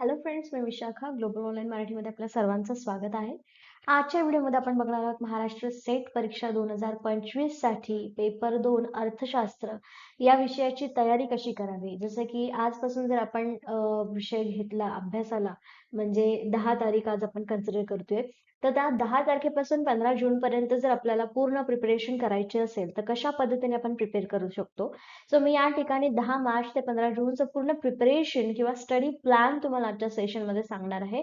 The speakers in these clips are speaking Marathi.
हॅलो फ्रेंड्स मी विशाखा ग्लोबल ऑनलाईन मराठीमध्ये आपल्या सर्वांचं स्वागत आहे. आजच्या व्हिडिओमध्ये आपण बघणार आहोत महाराष्ट्र सेट परीक्षा दोन हजार पंचवीससाठी पेपर दोन अर्थशास्त्र या विषयाची तयारी कशी करावी? जसं की आजपासून जर आपण विषय घेतला अभ्यासाला म्हणजे दहा तारीख आज आपण कन्सिडर करतोय तर त्या दहा तारखेपासून पंधरा जून पर्यंत जर आपल्याला पूर्ण प्रिपरेशन करायची असेल तर कशा पद्धतीने आपण प्रिपेअर करू शकतो? सो मी या ठिकाणी दहा मार्च ते पंधरा जूनचं पूर्ण प्रिपरेशन किंवा स्टडी प्लॅन तुम्हाला आजच्या सेशनमध्ये सांगणार आहे.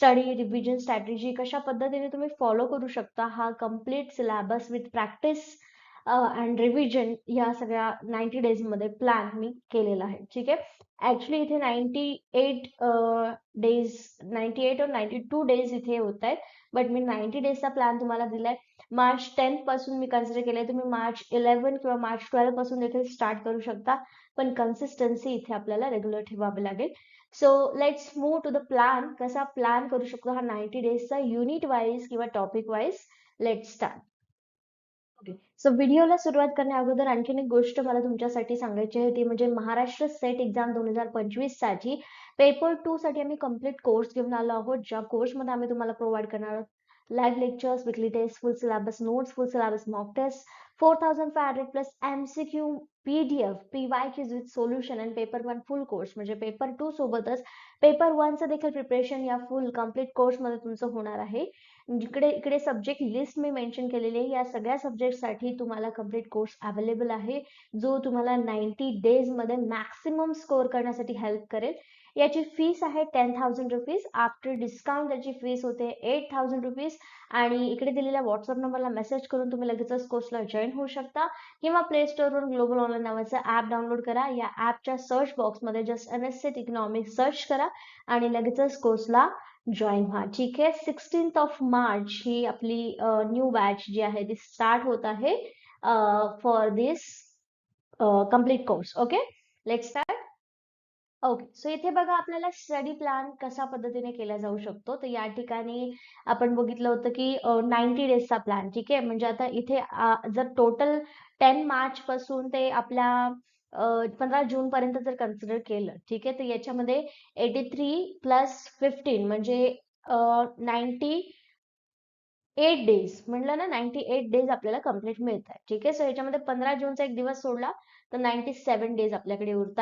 स्टडी रिव्हिजन स्ट्रॅटेजी कशा पद्धतीने तुम्ही फॉलो करू शकता? हा complete syllabus with practice and revision या सगळ्या नाईन्टी डेजमध्ये प्लॅन मी केलेला आहे. ठीक आहे? ऍक्च्युली इथे ninety eight days ninety eight और नाईन्टी टू डेज इथे होत आहेत बट मी नाईन्टी डेजचा प्लॅन तुम्हाला दिलाय. मार्च टेन पासून मी कन्सिडर केले तुम्ही मार्च इलेव्हन किंवा मार्च ट्वेल्वपासून देखील स्टार्ट करू शकता. पण कन्सिस्टन्सी इथे आपल्याला रेग्युलर ठेवावी लागेल. So let's move to the plan कसा प्लॅन करू शकतो हा नाईन्टी डेजचा युनिट वाईज किंवा topic wise let start okay so व्हिडिओला सुरुवात करण्या अगोदर आणखीन एक गोष्ट मला तुमच्यासाठी सांगायची आहे. ती म्हणजे महाराष्ट्र सेट एक्झाम दोन हजार पंचवीससाठी पेपर टू साठी आम्ही कंप्लीट कोर्स घेऊन आलो आहोत. ज्या कोर्समध्ये आम्ही तुम्हाला प्रोव्हाइड करणार आहोत. Live lectures, weekly tests, full syllabus notes, full syllabus mock tests, 4500 plus MCQ PDF, PYQs with solution and paper 1 full course म्हणजे पेपर टू सोबतच पेपर वनचं देखील प्रिपरेशन या फुल कंप्लीट कोर्समध्ये तुमचं होणार आहे जिकडे इकडे सब्जेक्ट लिस्ट मी मेन्शन केलेली आहे या सगळ्या सब्जेक्टसाठी तुम्हाला कंप्लीट कोर्स अवेलेबल आहे जो तुम्हाला नाईन्टी डेजमध्ये मॅक्सिमम स्कोअर करण्यासाठी हेल्प करेल. याची फीस आहे ten thousand rupees after discount त्याची फीस होते एट थाउजंड रुपीज आणि इकडे दिलेल्या व्हॉट्सअप नंबरला मेसेज करून तुम्ही लगेचच कोर्सला जॉईन होऊ शकता. किंवा प्ले स्टोअरवरून ग्लोबल ऑनलाईन नावाचं ऍप डाउनलोड करा. या ऍपच्या सर्च बॉक्समध्ये just M S SET economics search करा आणि लगेचच कोर्सला जॉईन व्हा. ठीक आहे? सिक्स्टीन्थ ऑफ मार्च ही आपली न्यू बॅच जी आहे ती स्टार्ट होत आहे for this complete course okay let start okay so इथे बघा आपल्याला स्टडी प्लॅन कशा पद्धतीने केला जाऊ शकतो? तर या ठिकाणी आपण बघितलं होतं की नाईन्टी डेजचा प्लॅन ठीक आहे? म्हणजे आता इथे जर टोटल टेन मार्च पासून ते आपल्या पंधरा जून पर्यंत जर कन्सिडर केलं ठीक आहे? तर याच्यामध्ये एटी थ्री प्लस फिफ्टीन म्हणजे नाईन्टी एट डेज म्हटलं ना नाईन्टी एट डेज आपल्याला कंप्लीट मिळत आहे ठीक आहे? सो याच्यामध्ये पंधरा जूनचा एक दिवस सोडला तर नाईन्टी सेव्हन डेज आपल्याकडे उरत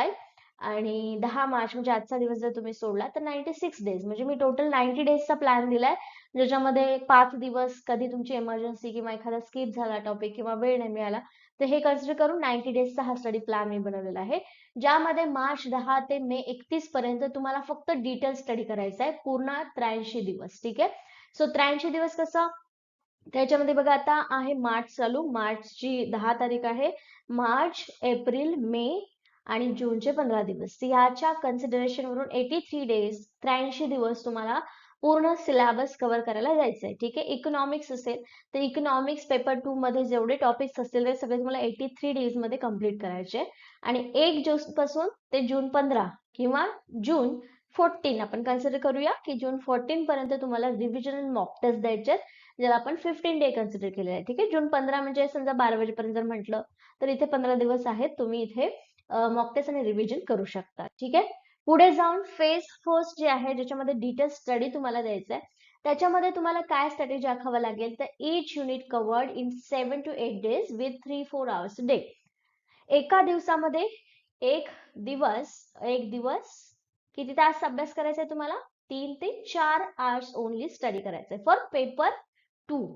आणि दहा मार्च म्हणजे आजचा दिवस जर तुम्ही सोडला तर नाईन्टी सिक्स डेज म्हणजे मी टोटल नाईन्टी डेजचा प्लॅन दिलाय. ज्याच्यामध्ये पाच दिवस कधी तुमची इमर्जन्सी किंवा एखादा स्किप झाला टॉपिक किंवा वेळ नाही मिळाला तर हे कन्सिडर करून नाईन्टी डेजचा हा स्टडी प्लॅन मी बनवलेला आहे. ज्यामध्ये मार्च दहा ते मे एकतीस पर्यंत तुम्हाला फक्त डिटेल स्टडी करायचा आहे. पूर्ण त्र्याऐंशी दिवस ठीक आहे? सो त्र्याऐंशी दिवस कसं? त्याच्यामध्ये बघा आता आहे मार्च चालू. मार्चची दहा तारीख आहे. मार्च एप्रिल मे आणि जूनचे पंधरा दिवस. याच्या कन्सिडरेशन वरून एटी थ्री डेज त्र्याऐंशी दिवस तुम्हाला पूर्ण सिलेबस कव्हर करायला जायचं आहे ठीक आहे? इकॉनॉमिक्स असेल तर इकॉनॉमिक्स पेपर टू मध्ये जेवढे टॉपिक्स असतील ते सगळे तुम्हाला एटी थ्री डेजमध्ये कंप्लीट करायचे आणि एक जून पासून ते जून पंधरा किंवा जून फोर्टीन आपण कन्सिडर करूया की जून फोर्टीन पर्यंत तुम्हाला रिव्हिजन मॉक टेस्ट द्यायचे ज्याला आपण फिफ्टीन डे कन्सिडर केले आहे. ठीक आहे? जून पंधरा म्हणजे समजा बारा वाजेपर्यंत जर म्हटलं तर इथे पंधरा दिवस आहेत तुम्ही इथे मॉक टेस्ट आणि रिव्हिजन करू शकता. ठीक आहे? पुढे जाऊन फेज फर्स्ट जे आहे ज्याच्यामध्ये डिटेल स्टडी तुम्हाला द्यायचं आहे त्याच्यामध्ये तुम्हाला काय स्ट्रॅटेजी आखावं लागेल? तर each unit covered in seven to eight days with three four hours day एका दिवसामध्ये एक दिवस एक दिवस किती तास अभ्यास करायचा आहे तुम्हाला? तीन ते चार आवर्स ओनली स्टडी करायचंय. फॉर पेपर टू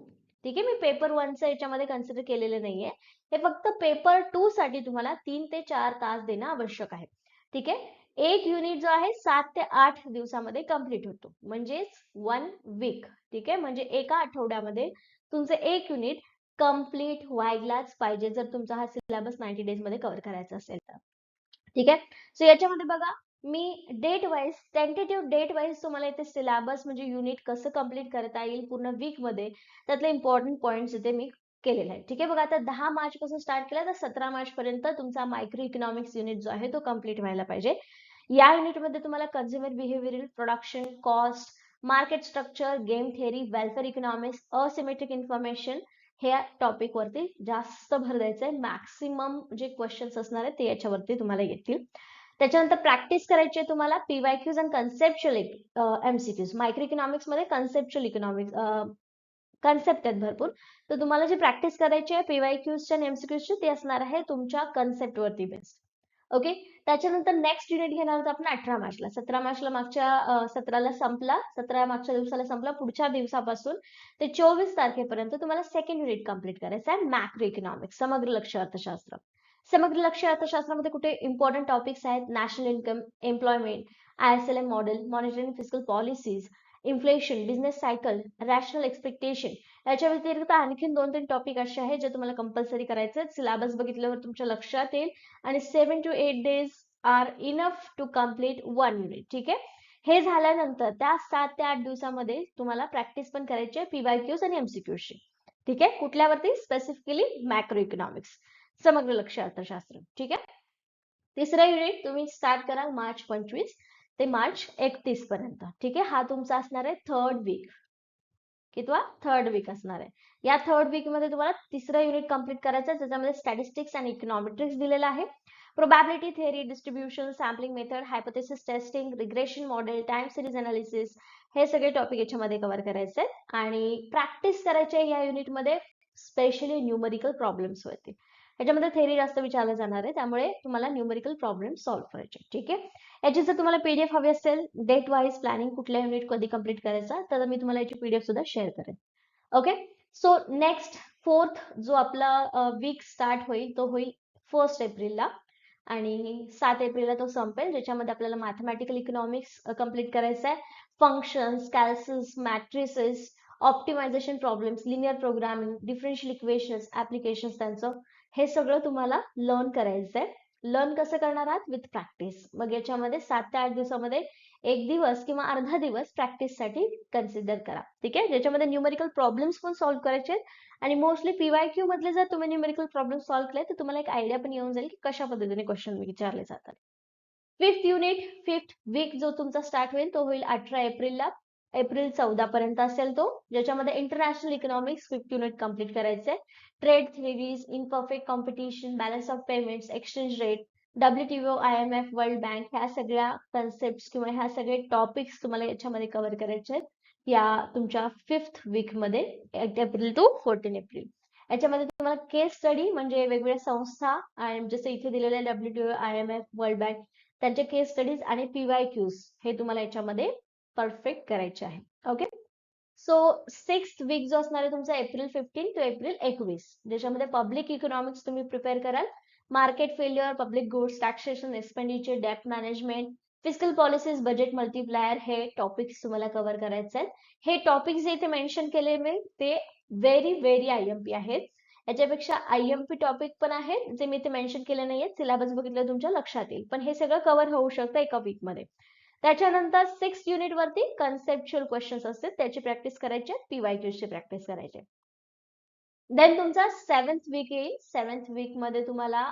ठीक आहे मी पेपर वनचं याच्यामध्ये कन्सिडर केलेलं नाहीये. हे फक्त पेपर टू साठी तुम्हाला तीन ते चार तास देणं आवश्यक आहे. ठीक आहे? एक युनिट जो आहे सात ते आठ दिवसामध्ये कंप्लीट होतो. म्हणजेच वन वीक ठीक आहे? म्हणजे एका आठवड्यामध्ये तुमचं एक युनिट कंप्लीट व्हायलाच पाहिजे जर तुमचा हा सिलेबस नाईन्टी डेजमध्ये कव्हर करायचा असेल तर. ठीक आहे? सो याच्यामध्ये बघा मी date wise tentative date wise तुम्हाला इथे सिलेबस म्हणजे युनिट कसं कंप्लीट करता येईल पूर्ण वीकमध्ये त्यातले इम्पॉर्टंट पॉईंट्स इथे मी केलेला आहे ठीक आहे? बघा आता दहा मार्च पासून स्टार्ट केला तर सतरा मार्च पर्यंत तुमचा मायक्रो इकॉनॉमिक्स युनिट जो आहे तो कंप्लीट व्हायला पाहिजे. या युनिटमध्ये तुम्हाला consumer behavioural production cost market structure game theory welfare economics asymmetric information हे टॉपिक वरती जास्त भर द्यायचं आहे मॅक्सिमम जे क्वेश्चन्स असणार आहेत ते याच्यावरती तुम्हाला येतील. त्याच्यानंतर प्रॅक्टिस करायची आहे तुम्हाला PYQs and conceptual MCQs micro इकॉनॉमिक्समध्ये conceptual economics concept आहेत भरपूर. तर तुम्हाला जी प्रॅक्टिस करायची आहे पीवायक्यूजची आणि एमसीक्यूजची ती असणार आहे तुमच्या कन्सेप्ट वरती बेस्ड ओके त्याच्यानंतर नेक्स्ट युनिट घेणार होतो आपण अठरा मार्चला. सतरा मार्चला मागच्या सतराला संपला. सतरा मागच्या दिवसाला संपला. पुढच्या दिवसापासून ते चोवीस तारखेपर्यंत तुम्हाला सेकंड युनिट कंप्लीट करायचं आहे. मॅक्रो इकॉनॉमिक्स समग्र लक्ष अर्थशास्त्र. समग्र लक्ष अर्थशास्त्रामध्ये कुठे इम्पॉर्टंट टॉपिक्स आहेत? National income employment I S L M model monitoring physical policies inflation business cycle rational expectation याच्या व्यतिरिक्त आणखीन दोन तीन टॉपिक असे आहेत जे तुम्हाला कंपल्सरी करायचे आहेत. सिलेबस बघितल्यावर तुमच्या लक्षात येईल. आणि seven to eight days are enough to complete one unit ठीक आहे? हे झाल्यानंतर त्या सात ते आठ दिवसामध्ये तुम्हाला प्रॅक्टिस पण करायची आहे पीवायक्यूज आणि एमसीक्यूजची ठीक आहे? कुठल्यावरती? स्पेसिफिकली मॅक्रो इकॉनॉमिक्स समग्र लक्ष अर्थशास्त्र. ठीक आहे? तिसरा युनिट तुम्ही स्टार्ट करा मार्च पंचवीस ते मार्च एकतीस पर्यंत. ठीक आहे? हा तुमचा असणार आहे थर्ड वीक किंवा थर्ड वीक असणार आहे. या थर्ड वीकमध्ये तुम्हाला तिसरं युनिट कंप्लीट करायचं आहे ज्याच्यामध्ये स्टॅटिस्टिक्स आणि इकॉनॉमेट्रिक्स दिलेलं आहे. Probability theory distribution sampling method hypothesis testing regression model time series analysis हे सगळे टॉपिक याच्यामध्ये कव्हर करायचे आहेत. आणि प्रॅक्टिस करायचे या युनिटमध्ये स्पेशली न्यूमरिकल प्रॉब्लेम्स वरती. याच्यामध्ये थेरी जास्त विचारलं जाणार आहे. त्यामुळे तुम्हाला न्यूमेरिकल प्रॉब्लेम सॉल्व्ह करायचे ठीक आहे? याची जर तुम्हाला पीडीएफ हवी असेल डेट वाईज प्लॅनिंग कुठल्या युनिट कधी कंप्लीट करायचा तर मी तुम्हाला याची पीडीएफ सुद्धा शेअर करेन. ओके सो नेक्स्ट फोर्थ जो आपला वीक स्टार्ट होईल तो होईल फर्स्ट एप्रिलला आणि सात एप्रिलला तो संपेल ज्याच्यामध्ये आपल्याला मॅथमॅटिकल इकॉनॉमिक्स कंप्लीट करायचं आहे. Functions calculus matrices optimisation problems linear programming differential equations applications त्यांचं हे सगळं तुम्हाला लर्न करायचं आहे लर्न कसं करणार आहात? विथ प्रॅक्टिस मग याच्यामध्ये सात ते आठ दिवसामध्ये एक दिवस किंवा अर्धा दिवस प्रॅक्टिससाठी कन्सिडर करा. ठीक आहे? ज्याच्यामध्ये न्यूमेरिकल प्रॉब्लेम्स पण सॉल्व्ह करायचे आहेत. आणि मोस्टली पीवाय क्यू मधले जर तुम्ही न्यूमेरिकल प्रॉब्लेम सॉल्व्ह केले तर तुम्हाला एक आयडिया पण येऊन जाईल की कशा पद्धतीने क्वेश्चन विचारले जातात. फिफ्थ युनिट फिफ्थ वीक जो तुमचा स्टार्ट होईल तो होईल अठरा एप्रिलला. एप्रिल चौदा पर्यंत असेल तो. ज्याच्यामध्ये international economics fifth unit complete करायचंय. Trade theories, imperfect competition balance of payments exchange rate WTO I M F world bank ह्या सगळ्या कन्सेप्ट किंवा ह्या सगळे टॉपिक्स तुम्हाला याच्यामध्ये कव्हर करायचे आहेत. या तुमच्या फिफ्थ वीकमध्ये एप्रिल टू फोर्टीन एप्रिल. याच्यामध्ये तुम्हाला केस स्टडी म्हणजे वेगवेगळ्या संस्था आणि जसं इथे दिलेले WTO I M F world bank त्यांचे केस स्टडीज आणि पीवाय क्यूज हे तुम्हाला याच्यामध्ये परफेक्ट करायचे आहे. ओके सो सिक्स वीक जो असणार आहे तुमचा एप्रिल फिफ्टीन टू एप्रिल एकवीस. ज्याच्यामध्ये पब्लिक इकॉनॉमिक्स तुम्ही प्रिपेअर कराल. Market failure public goods taxation expenditure डेप्ट management physical policies budget multiplier हे टॉपिक्स तुम्हाला कव्हर करायचे आहेत. हे टॉपिक्स जे इथे मेन्शन केले मी ते very very I M P आहेत. याच्यापेक्षा आय एम पी टॉपिक पण आहेत जे मी इथे मेन्शन केले नाहीये सिलेबस बघितलं तुमच्या लक्षात येईल. पण हे सगळं कव्हर होऊ शकतं एका वीकमध्ये मध्ये. त्याच्यानंतर सिक्स युनिट वरती कन्सेप्च्युअल क्वेश्चन्स असते त्याची प्रॅक्टिस करायची पीवाय ची प्रॅक्टिस करायची देन तुमचा सेव्हन्थ वीक येईल. सेव्हन्थ वीकमध्ये तुम्हाला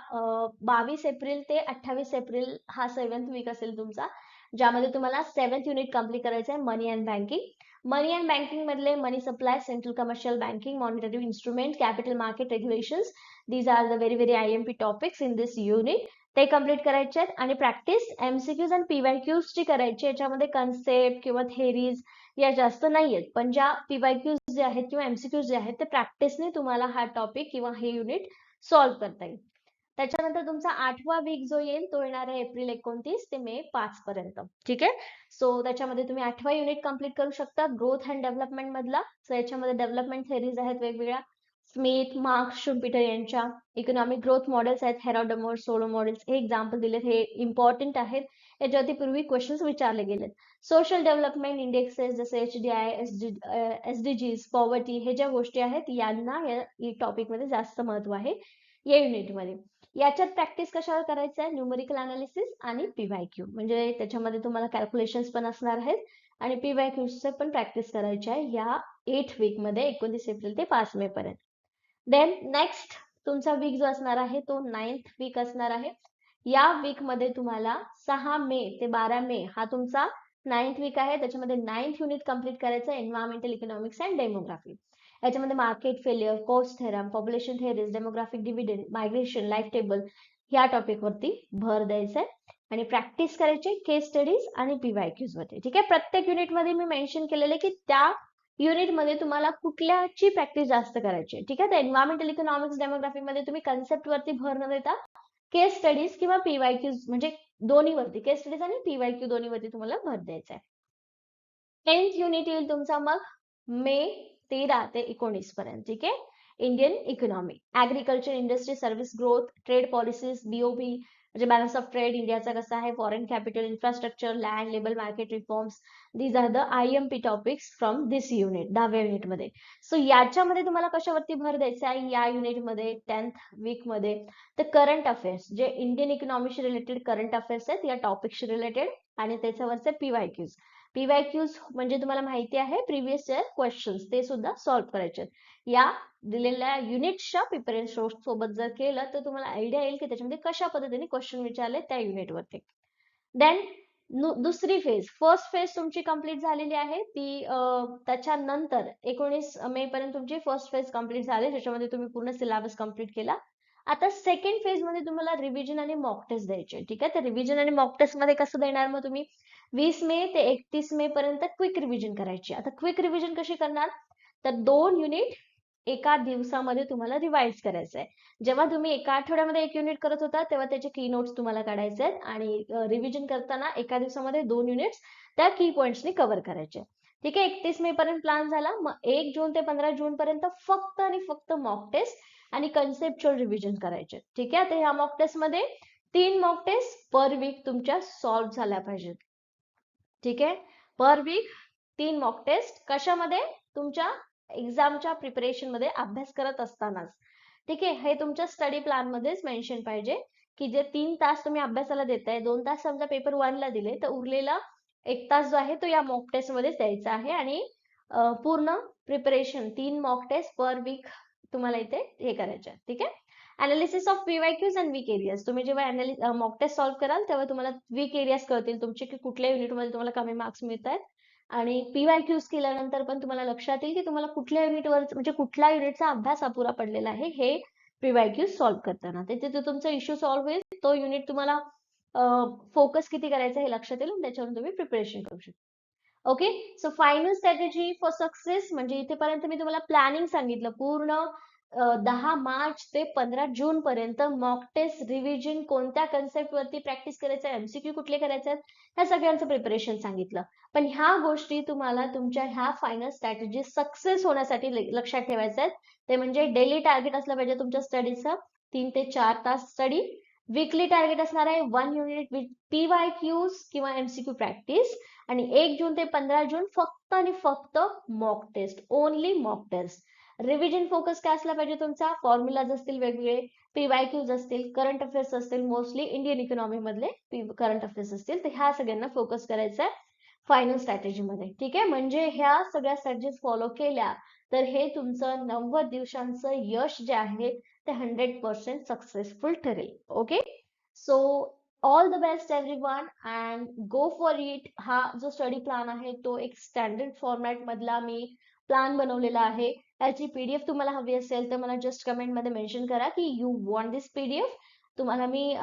बावीस एप्रिल ते अठ्ठावीस एप्रिल हा सेव्हन्थ वीक असेल तुमचा. ज्यामध्ये तुम्हाला सेव्हन्थ युनिट कंप्लीट करायचं आहे money and banking money and banking मधले money supply central commercial banking monetary instrument capital market regulations these are the very very I M P topics in this unit ते कंप्लीट करायचे आहेत आणि प्रॅक्टिस एमसीक्यूज आणि पीवायक्यूज ची करायची याच्यामध्ये कन्सेप्ट किंवा थेरीज या जास्त नाही आहेत पण ज्या पीवायक्यूज जे आहेत किंवा एमसीक्यूज जे आहेत ते प्रॅक्टिसने तुम्हाला हा टॉपिक किंवा हे युनिट सॉल्व्ह करता येईल. त्याच्यानंतर तुमचा आठवा वीक जो येईल तो येणार आहे एप्रिल एकोणतीस ते मे पाच पर्यंत. ठीक आहे? सो त्याच्यामध्ये तुम्ही आठवा युनिट कंप्लीट करू शकता ग्रोथ अँड डेव्हलपमेंट मधला. सो याच्यामध्ये डेव्हलपमेंट थेरीज आहेत वेगवेगळ्या. स्मिथ मार्क्स शुम्पिटर यांच्या इकॉनॉमिक ग्रोथ मॉडेल्स आहेत हेरोडमोर सोलो मॉडेल्स हे एक्झाम्पल दिलेत हे इम्पॉर्टंट आहेत. याच्यावरती पूर्वी क्वेश्चन्स विचारले गेलेत. सोशल डेव्हलपमेंट इंडेक्सेस जसे H D I S D S D Gs poverty हे ज्या गोष्टी आहेत यांना या टॉपिकमध्ये जास्त महत्त्व आहे. या युनिटमध्ये याच्यात प्रॅक्टिस कशावर करायचं आहे? न्यूमरिकल अनालिसिस आणि पीवाय क्यू म्हणजे त्याच्यामध्ये तुम्हाला कॅल्क्युलेशन्स पण असणार आहेत आणि पीवाय पीवायक्यूचे पण प्रॅक्टिस करायची आहे या एट वीकमध्ये एकोणतीस एप्रिल ते पाच मे पर्यंत. देन नेक्स्ट तुमचा वीक जो असणार आहे तो नाईन्थ वीक असणार आहे. या वीकमध्ये तुम्हाला सहा मे ते बारा मे हा तुमचा नाईन्थ वीक आहे. त्याच्यामध्ये नाईन्थ युनिट कंप्लीट करायचं एन्व्हायरमेंटल इकॉनॉमिक्स अँड डेमोग्राफी याच्यामध्ये market failure Coase theorem population theories demographic dividend migration life table या टॉपिकवरती भर द्यायचा आहे. आणि प्रॅक्टिस करायचे केस स्टडीज आणि पीवायक्यूजमध्ये ठीक आहे? प्रत्येक युनिटमध्ये मी मेन्शन केलेले की त्या युनिटमध्ये तुम्हाला कुठल्याची प्रॅक्टिस जास्त करायची आहे? ठीक आहे? तर एन्व्हायरमेंटल इकॉनॉमिक्स डेमोग्राफी मध्ये तुम्ही कन्सेप्ट वरती भर न देता केस स्टडीज किंवा पीवायक्यू म्हणजे दोन्हीवरती केस स्टडीज आणि पीवायक्यू दोन्हीवरती तुम्हाला भर द्यायचा आहे. टेन्थ युनिट येईल तुमचा मग मे तेरा ते एकोणीस पर्यंत ठीक आहे? Indian economy agriculture industry service growth trade policies BOB म्हणजे बॅलन्स ऑफ ट्रेड इंडियाचा कसा आहे? Foreign capital infrastructure land labour market reforms these are the I M P topics from this unit दहाव्या युनिटमध्ये सो याच्यामध्ये तुम्हाला कशावरती भर द्यायचा आहे? या युनिटमध्ये टेन्थ वीकमध्ये तर करंट अफेअर्स जे इंडियन इकॉनॉमीशी रिलेटेड करंट अफेअर्स आहेत या टॉपिकशी रिलेटेड आणि त्याच्यावरचे पीवायक्यूज पीवायक्यूज म्हणजे तुम्हाला माहिती आहे प्रिव्हियस इयर क्वेश्चन्स ते सुद्धा सॉल्व्ह करायचे या दिलेल्या युनिटच्या प्रिपरेशन सोबत जर केलं तर तुम्हाला आयडिया येईल की त्याच्यामध्ये कशा पद्धतीने क्वेश्चन विचारले त्या युनिटवरती देन दुसरी फेज फर्स्ट फेज तुमची कंप्लीट झालेली आहे. ती त्याच्यानंतर एकोणीस मे पर्यंत तुमची फर्स्ट फेज कंप्लीट झाली ज्याच्यामध्ये तुम्ही पूर्ण सिलेबस कंप्लीट केला. आता सेकंड फेजमध्ये तुम्हाला रिव्हिजन आणि मॉक टेस्ट द्यायचे ठीक आहे? तर रिव्हिजन आणि मॉक टेस्टमध्ये कसं देणार मग तुम्ही? वीस मे ते एकतीस मे पर्यंत क्विक रिव्हिजन करायची. आता क्विक रिव्हिजन कशी करणार? तर दोन युनिट एका दिवसामध्ये तुम्हाला रिवाइज करायचं आहे जेव्हा तुम्ही एका आठवड्यामध्ये एक युनिट करत होता तेव्हा त्याचे की नोट्स तुम्हाला काढायचे आहेत आणि रिव्हिजन करताना एका दिवसामध्ये दोन युनिट्स त्या की पॉइंट्सनी कव्हर करायचे. ठीक आहे? एकतीस मे पर्यंत प्लॅन झाला. मग एक जून ते पंधरा जून पर्यंत फक्त आणि फक्त मॉक टेस्ट आणि कन्सेप्च्युअल रिव्हिजन करायचे. ठीक आहे? तर ह्या मॉक टेस्टमध्ये तीन मॉक टेस्ट पर वीक तुमच्या सॉल्व्ह झाल्या पाहिजेत. ठीक आहे? पर वीक तीन मॉक टेस्ट कशामध्ये? तुमच्या एक्झामच्या प्रिपरेशनमध्ये अभ्यास करत असतानाच. ठीक आहे? हे तुमच्या स्टडी प्लॅन मध्येच मेन्शन पाहिजे की जे तीन तास तुम्ही अभ्यासाला देताय दोन तास समजा पेपर ला दिले तर उरलेला एक तास जो आहे तो या मॉक टेस्ट मध्येच द्यायचा आहे आणि पूर्ण प्रिपरेशन तीन मॉक टेस्ट पर वीक तुम्हाला इथे हे करायचे आहे. ठीक आहे? Analysis of PYQs and weak areas तुम्ही जेव्हा मॉक टेस्ट सॉल्व्ह कराल तेव्हा तुम्हाला वीक एरियाज कळतील. तुमचे की कुठल्या युनिटमध्ये तुम्हाला कमी मार्क्स मिळत आहेत आणि पीवायक्यूज केल्यानंतर पण तुम्हाला लक्षात येईल की तुम्हाला कुठल्या युनिटवर म्हणजे कुठल्या युनिटचा अभ्यास अपुरा पडलेला आहे हे पीवायक्यूज सॉल्व्ह करताना. तिथे तुमचा इश्यू सॉल्व्ह होईल. तो युनिट तुम्हाला फोकस किती करायचा हे लक्षात येईल त्याच्यावरून तुम्ही प्रिपरेशन करू शकता. Okay so final strategy for success म्हणजे इथेपर्यंत मी तुम्हाला प्लॅनिंग सांगितलं. पूर्ण दहा मार्च ते पंधरा जून पर्यंत मॉक टेस्ट रिव्हिजन कोणत्या कन्सेप्ट वरती प्रॅक्टिस करायचं एमसीक्यू कुठले करायचे आहेत ह्या सगळ्यांचं प्रिपरेशन सांगितलं. पण ह्या गोष्टी तुम्हाला तुमच्या ह्या फायनल स्ट्रॅटेजी सक्सेस होण्यासाठी लक्षात ठेवायचं आहेत ते म्हणजे डेली टार्गेट असलं पाहिजे तुमच्या स्टडीचं तीन ते चार तास स्टडी वीकली टार्गेट असणार आहे one unit with P Y Qs किंवा एमसीक्यू प्रॅक्टिस आणि एक जून ते पंधरा जून फक्त आणि फक्त mock test only mock test revision focus काय असला पाहिजे तुमचा? फॉर्म्युलाज असतील वेगवेगळे पीवाय क्यूज असतील करंट अफेअर्स असतील मोस्टली इंडियन इकॉनॉमी मधले करंट अफेअर्स असतील. तर ह्या सगळ्यांना फोकस करायचं आहे फायनल स्ट्रॅटेजीमध्ये ठीक आहे? म्हणजे ह्या सगळ्या स्ट्रॅटेजीज फॉलो केल्या तर हे तुमचं नव्वद दिवसांचं यश जे आहे ते हंड्रेड पर्सेंट सक्सेसफुल ठरेल. Okay so all the best every one and go for it हा जो स्टडी प्लॅन आहे तो एक स्टँडर्ड फॉर्मॅट मधला मी प्लॅन बनवलेला आहे. याची पीडीएफ तुम्हाला हवी असेल तर मला जस्ट कमेंटमध्ये मेन्शन करा की यू वॉन्ट दिस पीडीएफ तुम्हाला मी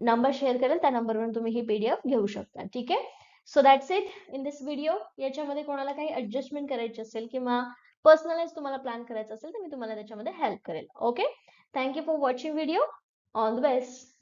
नंबर शेअर करेल. त्या नंबरवरून तुम्ही ही पीडीएफ घेऊ शकता. ठीक आहे? So that's it in this video याच्यामध्ये कोणाला काही ऍडजस्टमेंट करायची असेल किंवा पर्सनलाइज तुम्हाला प्लॅन करायचा असेल तर मी तुम्हाला त्याच्यामध्ये हेल्प करेल. Okay thank you for watching video all the best